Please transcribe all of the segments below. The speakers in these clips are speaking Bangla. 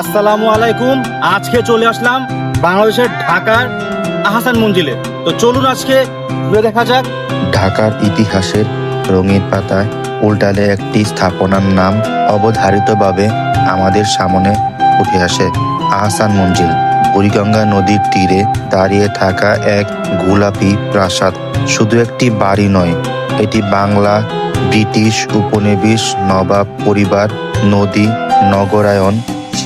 আসসালামু আলাইকুম। আজকে চলে আসলাম বাংলাদেশের ঢাকার আহসান মঞ্জিলে। তো চলুন আজকে ঘুরে দেখা যাক। ঢাকার ইতিহাসের রঙিন পাতায় উল্টালে একটি স্থাপনার নাম অবধারিতভাবে আমাদের সামনে উঠে আসে আহসান মঞ্জিল। বুড়িগঙ্গা নদীর তীরে দাঁড়িয়ে থাকা এক গোলাপি প্রাসাদ শুধু একটি বাড়ি নয়, এটি বাংলা ব্রিটিশ উপনিবেশ নবাব পরিবার নদী নগরায়ন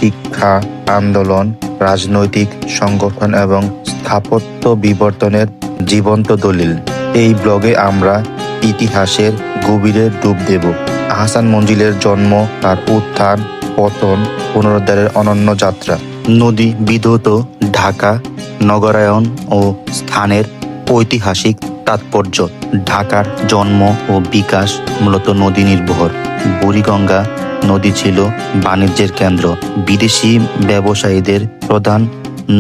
শিক্ষা, আন্দোলন, রাজনৈতিক সংগঠন এবং স্থাপত্য বিবর্তনের জীবন্ত দলিল। এই ব্লগে আমরা ইতিহাসের গভীরে ডুব দেব। আহসান মঞ্জিলের জন্ম, তার উত্থান, পতন, পুনরুদ্ধারের অনন্য যাত্রা। নদী বিধৌত ঢাকা নগরায়ন ও স্থানের ঐতিহাসিক তাৎপর্য। ঢাকার জন্ম ও বিকাশ মূলত নদী নির্ভর। বুড়িগঙ্গা নদী ছিল বাণিজ্যের কেন্দ্র, বিদেশি ব্যবসায়ীদের প্রধান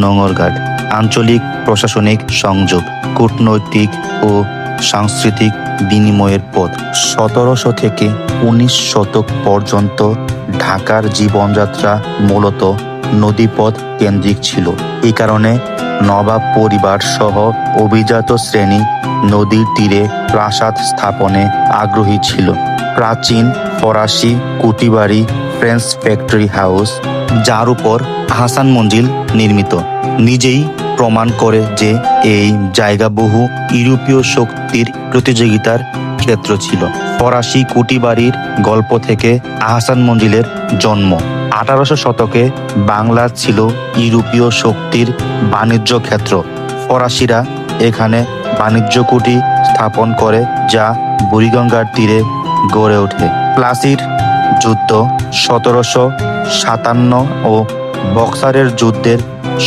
নোঙরঘাট। আঞ্চলিক প্রশাসনিক সংযোগ, কূটনৈতিক ও সাংস্কৃতিক বিনিময়ের পথ। সতেরোশো থেকে উনিশ শতক পর্যন্ত ঢাকার জীবনযাত্রা মূলত নদীপথ কেন্দ্রিক ছিল। এই কারণে নবাব পরিবার সহ অভিজাত শ্রেণি নদীর তীরে প্রাসাদ স্থাপনে আগ্রহী ছিল। প্রাচীন ফরাসি কুটিবাড়ি ফ্রেঞ্চ ফ্যাক্টরি হাউস, যার উপর হাসান মঞ্জিল নির্মিত। নিজেই প্রমাণ করে যে এই জায়গা বহু ইউরোপীয় শক্তির প্রতিযোগিতার ক্ষেত্র ছিল। ফরাসি কুটিবাড়ির গল্প থেকে আহসান মঞ্জিলের জন্ম। আঠারোশো শতকে বাংলা ছিল ইউরোপীয় শক্তির বাণিজ্য ক্ষেত্র। ফরাসিরা এখানে বাণিজ্য কুটি স্থাপন করে যা বুড়িগঙ্গার তীরে গড়ে ওঠে। প্লাসির যুদ্ধ সতেরোশো সাতান্ন ও বক্সারের যুদ্ধের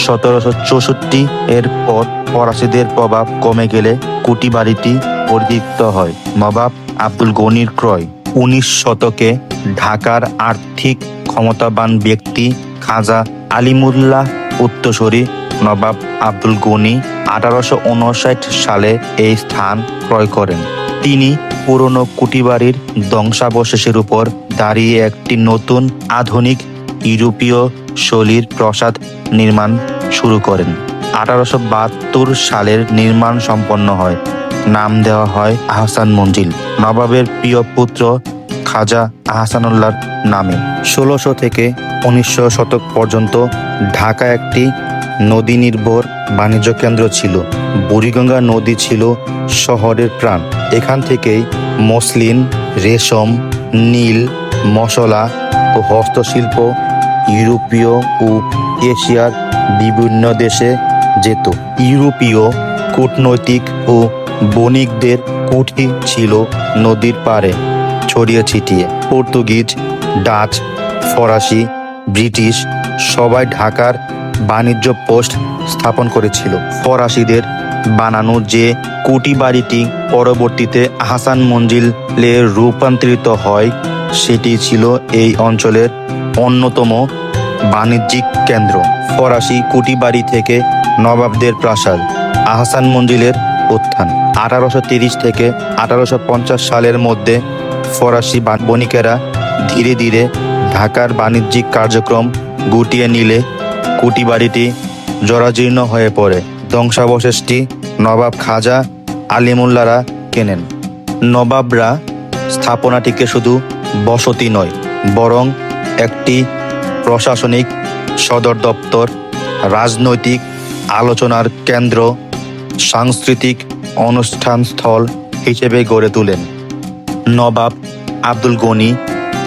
সতেরোশো চৌষট্টি এর পর ফরাসিদের প্রভাব কমে গেলে কুটি বাড়িটি পরিত্যক্ত হয়। নবাব আব্দুল গনির ক্রয়। উনিশ শতকে ঢাকার আর্থিক ক্ষমতাবান ব্যক্তি খাজা আলিমুল্লাহ উত্তরসূরি নবাব আব্দুল গনি আঠারোশো উনষাট সালে এই স্থান ক্রয় করেন। তিনি পুরনো কুটিবাড়ির ধ্বংসাবশেষের উপর দাঁড়িয়ে একটি নতুন আধুনিক ইউরোপীয় শৈলীর প্রাসাদ নির্মাণ শুরু করেন। আঠারোশো বাহাত্তর সালের নির্মাণ সম্পন্ন হয়। নাম দেওয়া হয় আহসান মঞ্জিল। নবাবের প্রিয় পুত্র খাজা আহসানুল্লাহর নামে। ষোলোশো থেকে উনিশশো শতক পর্যন্ত ঢাকা একটি নদী নির্ভর বাণিজ্য কেন্দ্র ছিল। বুড়িগঙ্গা নদী ছিল শহরের প্রাণ। এখান থেকেই মসলিন, রেশম, নীল, মশলা ও হস্তশিল্প ইউরোপীয় ও এশিয়ার বিভিন্ন দেশে যেত। ইউরোপীয় কূটনৈতিক ও বণিকদের কুঠি ছিল নদীর পাড়ে ছড়িয়ে ছিটিয়ে। পর্তুগিজ, ডাচ, ফরাসি, ব্রিটিশ সবাই ঢাকার বাণিজ্য পোস্ট স্থাপন করেছিল। ফরাসিদের বানানো যে কুটি বাড়িটি পরবর্তীতে আহসান মঞ্জিলে রূপান্তরিত হয়, সেটি ছিল এই অঞ্চলের অন্যতম বাণিজ্যিক কেন্দ্র। ফরাসি কুটিবাড়ি থেকে নবাবদের প্রাসাদ আহসান মঞ্জিলের উত্থান। আঠারোশো তিরিশ থেকে আঠারোশো পঞ্চাশ সালের মধ্যে ফরাসি বণিকেরা ধীরে ধীরে ঢাকার বাণিজ্যিক কার্যক্রম গুটিয়ে নিলে কুটিবাড়িটি জরাজীর্ণ হয়ে পড়ে। ধ্বংসাবশেষটি নবাব খাজা আলিমুল্লারা কেনেন। নবাবরা স্থাপনাটিকে শুধু বসতি নয়, বরং একটি প্রশাসনিক সদর দপ্তর, রাজনৈতিক আলোচনার কেন্দ্র, সাংস্কৃতিক অনুষ্ঠান স্থল হিসেবে গড়ে তোলেন। নবাব আব্দুল গনি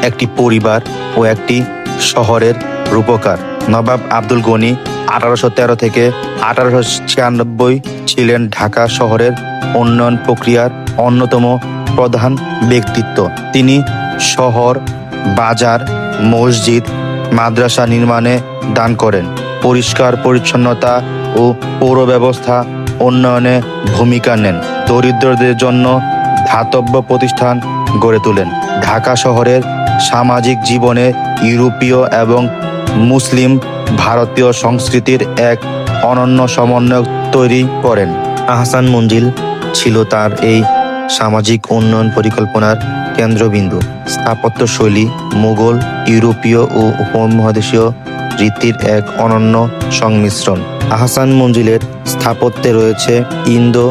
একটি পরিবার ও একটি শহরের রূপকার। নবাব আব্দুল গনি আঠারোশো তেরো থেকে আঠারোশো ছিয়ানব্বই ছিলেন ঢাকা শহরের উন্নয়ন প্রক্রিয়ার অন্যতম প্রধান ব্যক্তিত্ব। তিনি শহর, বাজার, মসজিদ, মাদ্রাসা নির্মাণে দান করেন। পরিষ্কার পরিচ্ছন্নতা ও পৌর ব্যবস্থা উন্নয়নে ভূমিকা নেন। দরিদ্রদের জন্য ধাতব্য প্রতিষ্ঠান গড়ে তোলেন। ঢাকা শহরের সামাজিক জীবনে ইউরোপীয় এবং মুসলিম ভারতীয় সংস্কৃতির এক অনন্য সমন্বয় তৈরি করেন। আহসান মঞ্জিল ছিল তার এই সামাজিক উন্নয়ন পরিকল্পনার কেন্দ্রবিন্দু। স্থাপত্য শৈলী মুঘল, ইউরোপীয় ও উপমহাদেশীয় রীতির এক অনন্য সংমিশ্রণ। আহসান মঞ্জিলের স্থাপত্যে রয়েছে ইন্দো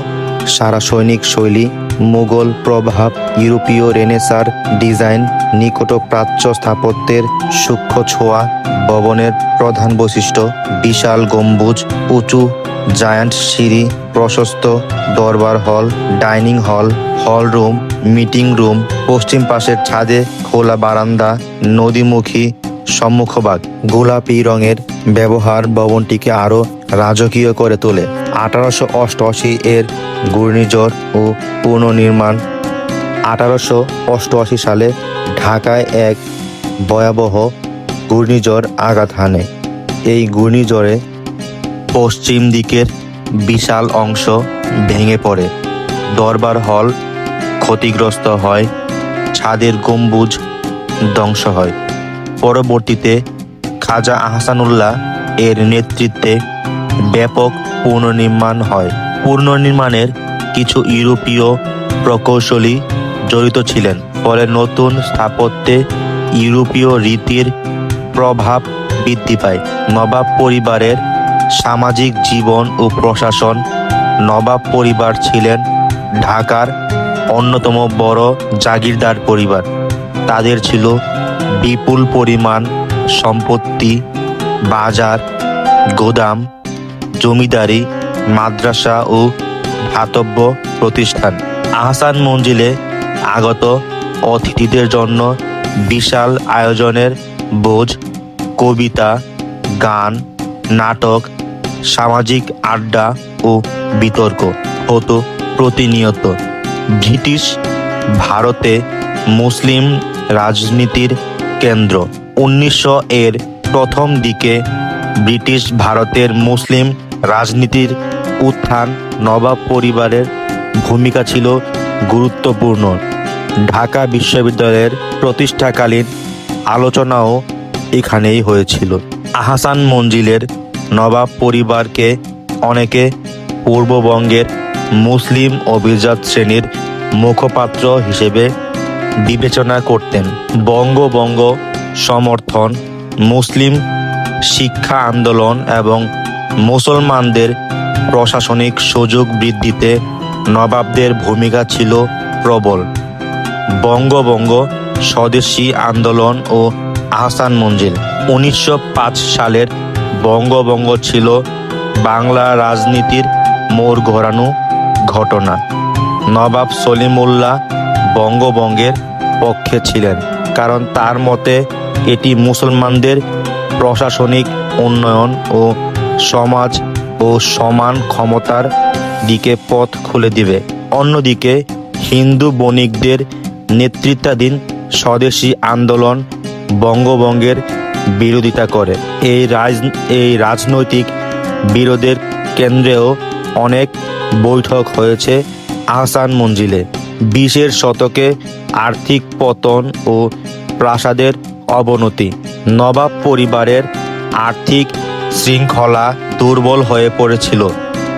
সারা সৈনিক শৈলী, মুঘল প্রভাব, ইউরোপীয় রেনেসার ডিজাইন নিকট প্রাচ্য স্থাপত্যের সূক্ষ্ম ছোঁয়া ভবনের প্রধান বৈশিষ্ট্য, বিশাল গম্বুজ, উঁচু, জায়ান্ট সিঁড়ি, প্রশস্ত দরবার হল, dining hall hall room, meeting room, পশ্চিম পাশের ছাদে খোলা বারান্দা, নদীমুখী সম্মুখভাগ। গোলাপি রঙের ব্যবহার ভবনটিকে আরও রাজকীয় করে তোলে। আঠারোশো অষ্টআশি এর ঘূর্ণিঝড় ও পুনর্নির্মাণ। আঠারোশো অষ্টআশি সালে ঢাকায় এক ভয়াবহ ঘূর্ণিঝড় আঘাত হানে। এই ঘূর্ণিঝড়ে পশ্চিম দিকের বিশাল অংশ ভেঙে পড়ে। দরবার হল ক্ষতিগ্রস্ত হয়, ছাদের গম্বুজ ধ্বংস হয়। পরবর্তীতে খাজা আহসানুল্লাহ এর নেতৃত্বে ব্যাপক পুনর্নির্মাণ হয়। পুনর্নির্মাণের কিছু ইউরোপীয় প্রকৌশলী জড়িত ছিলেন, ফলে নতুন স্থাপত্যে ইউরোপীয় রীতির প্রভাব বৃদ্ধি পায়। নবাব পরিবারের সামাজিক জীবন ও প্রশাসন নবাব পরিবার ছিলেন ঢাকার অন্যতম বড় জাগিরদার পরিবার। তাদের ছিল বিপুল পরিমাণ সম্পত্তি, বাজার, গোদাম, জমিদারি, মাদ্রাসা ও ধাতব্য প্রতিষ্ঠান। আহসান মঞ্জিলে আগত অতিথিদের জন্য বিশাল আয়োজনের বোঝ, কবিতা, গান, নাটক, সামাজিক আড্ডা ও বিতর্ক হতো প্রতিনিয়ত। ব্রিটিশ ভারতে মুসলিম রাজনীতির কেন্দ্র। উনিশশো এর প্রথম দিকে ব্রিটিশ ভারতের মুসলিম রাজনীতির উত্থান নবাব পরিবারের ভূমিকা ছিল গুরুত্বপূর্ণ। ঢাকা বিশ্ববিদ্যালয়ের প্রতিষ্ঠাকালীন আলোচনাও এখানেই হয়েছিল। আহসান মঞ্জিলের নবাব পরিবারকে অনেকে পূর্ববঙ্গের মুসলিম অভিজাত শ্রেণির মুখপাত্র হিসেবে বিবেচনা করতেন। বঙ্গবঙ্গ সমর্থন, মুসলিম শিক্ষা আন্দোলন এবং মুসলমানদের প্রশাসনিক সুযোগ বৃদ্ধিতে নবাবদের ভূমিকা ছিল প্রবল। বঙ্গবঙ্গ স্বদেশী আন্দোলন ও আহসান মঞ্জিল। উনিশশো পাঁচ সালের বঙ্গবঙ্গ ছিল বাংলা রাজনীতির মোড় ঘোরানো ঘটনা। নবাব সলিমুল্লাহ বঙ্গবঙ্গের পক্ষে ছিলেন, কারণ তার মতে এটি মুসলমানদের প্রশাসনিক উন্নয়ন ও সমাজ ও সমান ক্ষমতার দিকে পথ খুলে দিবে। অন্যদিকে হিন্দু বণিকদের নেতৃত্বাধীন স্বদেশী আন্দোলন বঙ্গবঙ্গের বিরোধিতা করে। এই রাজ এই রাজনৈতিক বিরোধের কেন্দ্রেও অনেক বৈঠক হয়েছে আহসান মঞ্জিলে। বিশের শতকে আর্থিক পতন ও প্রাসাদের অবনতি। নবাব পরিবারের আর্থিক শৃঙ্খলা দুর্বল হয়ে পড়েছিল।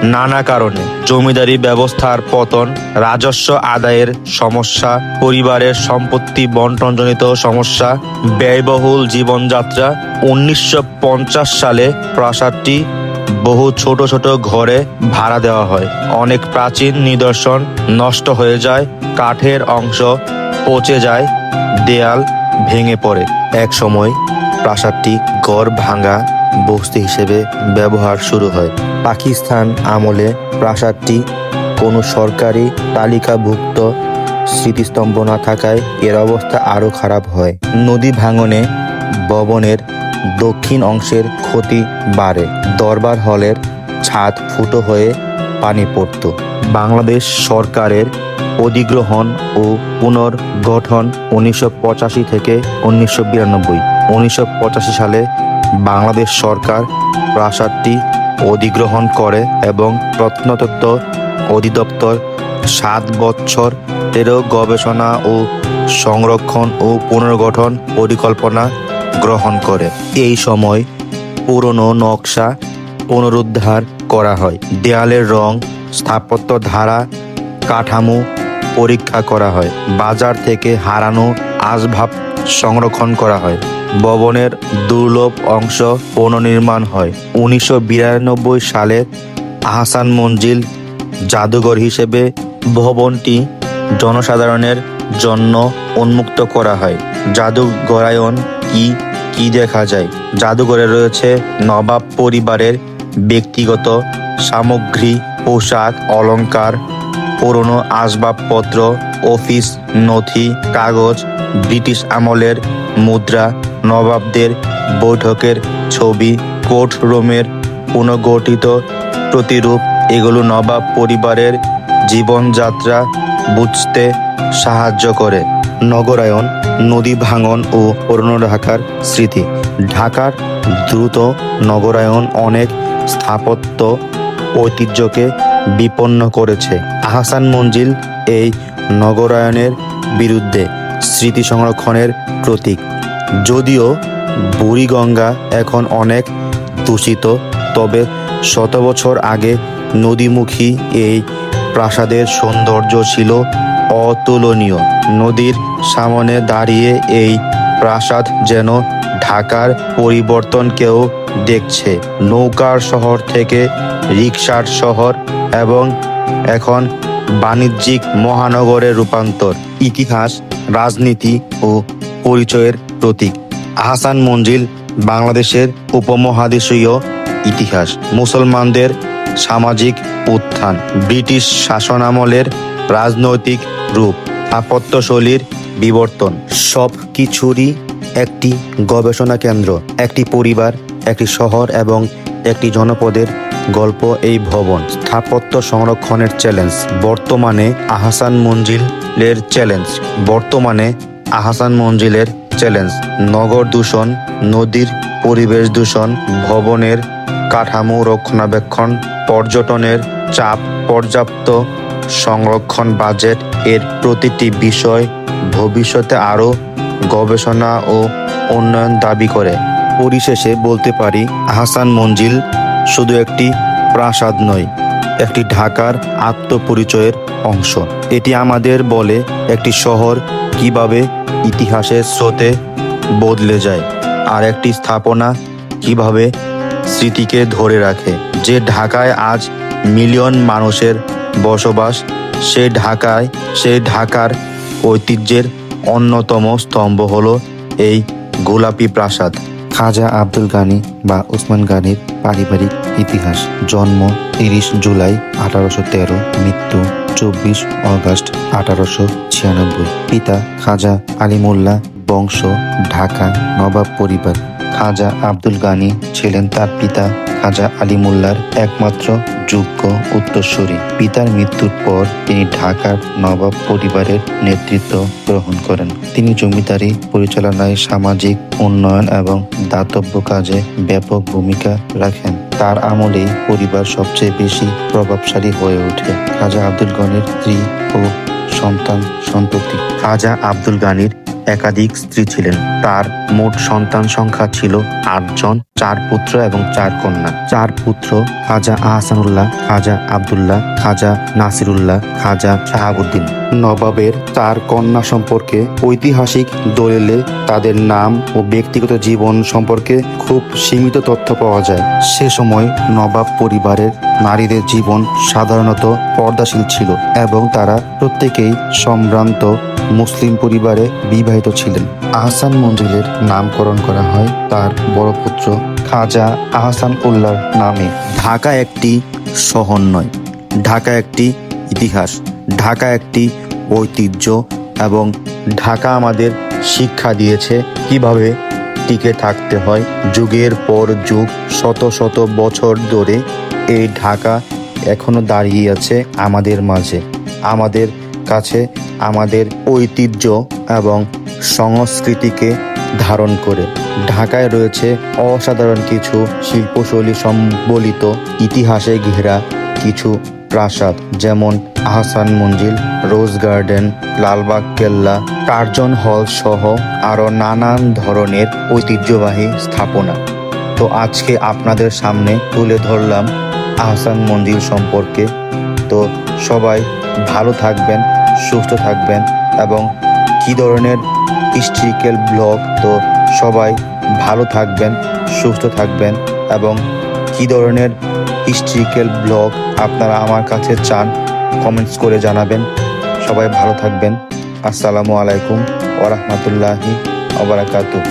নানা কারণে জমিদারি ব্যবস্থার পতন, রাজস্ব আদায়ের সমস্যা, পরিবারের সম্পত্তি বন্টনজনিত সমস্যা, ব্যয়বহুল জীবনযাত্রা, উনিশশো পঞ্চাশ সালে প্রাসাদটি বহু ছোট ছোট ঘরে ভাড়া দেওয়া হয়। অনেক প্রাচীন নিদর্শন নষ্ট হয়ে যায়, কাঠের অংশ পচে যায়, দেয়াল ভেঙে পড়ে। এক সময় প্রাসাদটি গড় ভাঙা বস্তি হিসেবে ব্যবহার শুরু হয়। পাকিস্তান আমলে প্রাসাদটি কোনো সরকারি তালিকাভুক্ত স্মৃতিস্তম্ভ না থাকায় এর অবস্থা আরও খারাপ হয়। নদী ভাঙনে ভবনের দক্ষিণ অংশের ক্ষতি বাড়ে। দরবার হলের ছাদ ফুটো হয়ে পানি পড়ত। বাংলাদেশ সরকারের অধিগ্রহণ ও পুনর্গঠন উনিশশো পঁচাশি থেকে উনিশশো বিরানব্বই। উনিশশো সালে বাংলাদেশ সরকার প্রাসাদটি অধিগ্রহণ করে এবং প্রত্নতত্ত্ব অধিদপ্তর সাত বছর তেরো গবেষণা ও সংরক্ষণ ও পুনর্গঠন পরিকল্পনা গ্রহণ করে। এই সময় পুরনো নকশা পুনরুদ্ধার করা হয়। দেয়ালের রং স্থাপত্য ধারা কাঠামো পরীক্ষা করা হয়। বাজার থেকে হারানো আসবাব সংরক্ষণ করা হয়। ভবনের দুর্লভ অংশ পুনর্নির্মাণ হয়। উনিশশো বিরানব্বই সালে আহসান মঞ্জিল জাদুঘর হিসেবে ভবনটি জনসাধারণের জন্য উন্মুক্ত করা হয়। জাদুঘরায়ন কি কি দেখা যায়? জাদুঘরে রয়েছে নবাব পরিবারের ব্যক্তিগত সামগ্রী, পোশাক, অলংকার পুরনো আসবাবপত্র, অফিস, নথি, কাগজ, ব্রিটিশ আমলের মুদ্রা, নবাবদের বৈঠকের ছবি, কোর্ট রুমের পুনর্গঠিত প্রতিরূপ, এগুলো নবাব পরিবারের জীবনযাত্রা বুঝতে সাহায্য করে। নগরায়ন নদী ভাঙন ও পুরনো ঢাকার স্মৃতি। ঢাকার দ্রুত নগরায়ন অনেক স্থাপত্য ঐতিহ্যকে বিপন্ন করেছে। আহসান মঞ্জিল এই নগরায়নের বিরুদ্ধে স্মৃতি সংরক্ষণের প্রতীক। যদিও বুড়িগঙ্গা এখন অনেক দূষিত, তবে শত বছর আগে নদীমুখী এই প্রাসাদের সৌন্দর্য ছিল অতুলনীয়। নদীর সামনে দাঁড়িয়ে এই প্রাসাদ যেন ঢাকার পরিবর্তনকেও দেখছে। নৌকার শহর থেকে রিকশার শহর এবং এখন বাণিজ্যিক মহানগরের রূপান্তর, ইতিহাস, রাজনীতি ও পরিচয়ের প্রতীক। আহসান মঞ্জিল বাংলাদেশের উপমহাদেশীয় ইতিহাস, মুসলমানদের সামাজিক উত্থান, ব্রিটিশ শাসনামলের রাজনৈতিক রূপ স্থাপত্যশৈলীর বিবর্তন সব কিছুরই একটি গবেষণা কেন্দ্র, একটি পরিবার, একটি শহর এবং একটি জনপদের গল্প এই ভবন স্থাপত্য সংরক্ষণের চ্যালেঞ্জ বর্তমানে আহসান মঞ্জিলের চ্যালেঞ্জ বর্তমানে আহসান মঞ্জিলের চ্যালেঞ্জ নগর দূষণ, নদীর পরিবেশ দূষণ, ভবনের কাঠামো রক্ষণাবেক্ষণ, পর্যটনের চাপ, পর্যাপ্ত সংরক্ষণ বাজেট এর প্রতিটি বিষয় ভবিষ্যতে আরও গবেষণা ও উন্নয়ন দাবি করে। পরিশেষে বলতে পারি, আহসান মঞ্জিল শুধু একটি প্রাসাদ নয়, একটি ঢাকার আত্মপরিচয়ের অংশ। এটি আমাদের বলে একটি শহর কীভাবে ইতিহাসের স্রোতে বদলে যায় আর একটি স্থাপনা কীভাবে স্মৃতিকে ধরে রাখে। যে ঢাকায় আজ মিলিয়ন মানুষের বসবাস, সে ঢাকায় সেই ঢাকার ঐতিহ্যের অন্যতম স্তম্ভ হলো এই গোলাপি প্রাসাদ। খাজা আব্দুল গানি বা উসমান গানির পারিবারিক ইতিহাস। জন্ম তিরিশ জুলাই আঠারোশো তেরো, মৃত্যু চব্বিশ অগস্ট আঠারোশো ছিয়ানব্বই। পিতা খাজা আলিমুল্লাহ, বংশ ঢাকা, নবাব পরিবার। খাজা আব্দুল গানি ছিলেন তার পিতা খাজা আলিমুল্লার একমাত্র যোগ্য উত্তরসূরি। পিতার মৃত্যুর পর তিনি ঢাকার নবাব পরিবারের নেতৃত্ব গ্রহণ করেন। তিনি জমিদারি, পরিচালনায় সামাজিক উন্নয়ন এবং দাতব্য কাজে ব্যাপক ভূমিকা রাখেন। তার আমলেই পরিবার সবচেয়ে বেশি প্রভাবশালী হয়ে ওঠে। খাজা আব্দুল গনির স্ত্রী ও সন্তান সন্ততি খাজা আব্দুল গানির একাধিক স্ত্রী ছিলেন। তার মোট সন্তান সংখ্যা ছিল আটজন, চার পুত্র এবং চার কন্যা। চার পুত্র খাজা আহসানুল্লাহ, খাজা আব্দুল্লাহ, খাজা নাসিরুল্লাহ, খাজা শাহাবুদ্দিন। নবাবের চার কন্যা সম্পর্কে ঐতিহাসিক দলিলে তাদের নাম ও ব্যক্তিগত জীবন সম্পর্কে খুব সীমিত তথ্য পাওয়া যায়। সে সময় নবাব পরিবারের নারীদের জীবন সাধারণত পর্দাশীল ছিল এবং তারা প্রত্যেকেই সম্ভ্রান্ত মুসলিম পরিবারে বিবাহিত ছিলেন। আহসান মঞ্জিলের নামকরণ করা হয় তার বড় পুত্র খাজা আহসান উল্লাহর নামে। ঢাকা একটি শহর নয়, ঢাকা একটি ইতিহাস, ঢাকা একটি ঐতিহ্য এবং ঢাকা আমাদের শিক্ষা দিয়েছে কীভাবে টিকে থাকতে হয়। যুগের পর যুগ, শত শত বছর ধরে এই ঢাকা এখনও দাঁড়িয়ে আছে আমাদের মাঝে, আমাদের কাছে আমাদের ঐতিহ্য এবং সংস্কৃতিকে ধারণ করে। ঢাকায় রয়েছে অসাধারণ কিছু শিল্পশৈলী সম্বলিত ইতিহাসে ঘেরা কিছু প্রাসাদ, যেমন আহসান মঞ্জিল, রোজ গার্ডেন, লালবাগ কেল্লা টার্জন হল সহ আরও নানান ধরনের ঐতিহ্যবাহী স্থাপনা। তো আজকে আপনাদের সামনে তুলে ধরলাম আহসান মঞ্জিল সম্পর্কে। তো সবাই ভালো থাকবেন। সুস্থ থাকবেন এবং কি ধরনের হিস্ট্রিক্যাল ব্লগ তো সবাই ভালো থাকবেন, সুস্থ থাকবেন এবং কি ধরনের হিস্ট্রিক্যাল ব্লগ আপনারা আমার কাছে চান কমেন্টস করে জানাবেন। সবাই ভালো থাকবেন। আসসালামু আলাইকুম ওরহমতুল্লাহি ওবরাকাতুহ